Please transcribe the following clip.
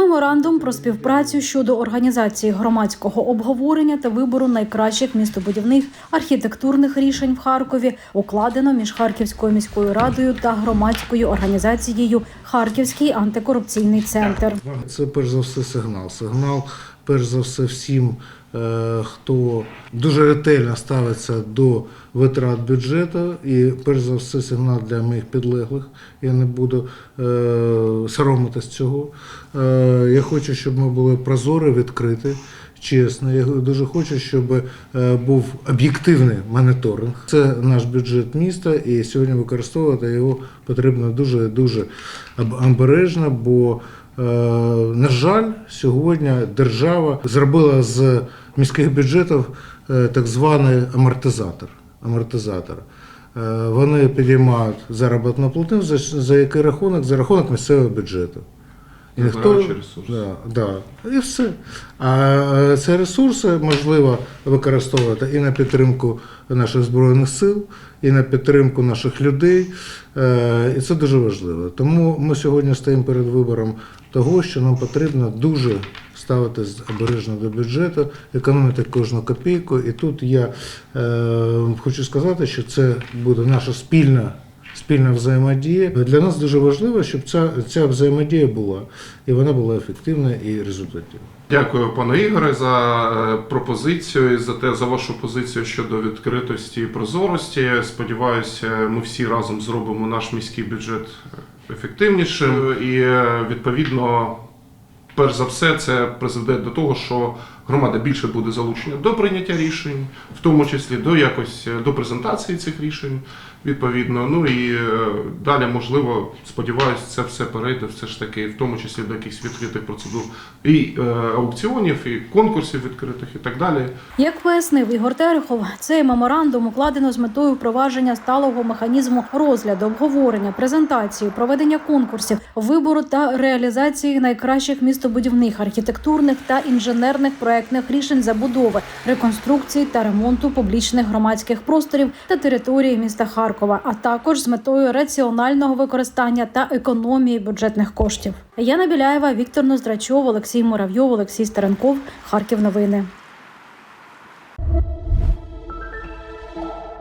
Меморандум про співпрацю щодо організації громадського обговорення та вибору найкращих містобудівних архітектурних рішень в Харкові укладено між Харківською міською радою та громадською організацією Харківський антикорупційний центр. Це перш за все сигнал. Сигнал, перш за все, всім, хто дуже ретельно ставиться до витрат бюджету, і перш за все сигнал для моїх підлеглих. Я не буду е, соромитись цього. Е, я хочу, щоб ми були прозорі, відкриті. Чесно, я дуже хочу, щоб е, був об'єктивний моніторинг. Це наш бюджет міста, і сьогодні використовувати його потрібно дуже дуже обережно, бо Е, На жаль, сьогодні держава зробила з міських бюджетів е, так званий амортизатор. амортизатор. Е, Вони підіймають заробітну плату, за, за який рахунок? За рахунок місцевого бюджету. І Забираючи ресурси. Да, да, і все. А е, ці ресурси можливо використовувати і на підтримку наших збройних сил, і на підтримку наших людей. Е, І це дуже важливо. Тому ми сьогодні стоїмо перед вибором того, що нам потрібно дуже ставитись обережно до бюджету, економити кожну копійку. І тут я е, хочу сказати, що це буде наша спільна. Спільна взаємодія для нас дуже важливо, щоб ця, ця взаємодія була і вона була ефективна і результативна. Дякую, пане Ігоре, за е, пропозицію і за те за вашу позицію щодо відкритості і прозорості. Сподіваюся, ми всі разом зробимо наш міський бюджет ефективнішим і е, відповідно. Перш за все, це призведе до того, що громада більше буде залучена до прийняття рішень, в тому числі до якось е, до презентації цих рішень, відповідно. Ну і е, далі, можливо, сподіваюся, це все перейде все ж таки, в тому числі до якихось відкритих процедур і е, аукціонів, і конкурсів відкритих, і так далі. Як пояснив Ігор Терехов, цей меморандум укладено з метою впровадження сталого механізму розгляду, обговорення, презентації, проведення конкурсів, вибору та реалізації найкращих містобудівних, архітектурних та інженерних проектних рішень забудови, реконструкції та ремонту публічних громадських просторів та території міста Харкова, а також з метою раціонального використання та економії бюджетних коштів. Яна Біляєва, Віктор Ноздрачов, Олексій Муравйов, Олексій Старенков, Харків. Новини.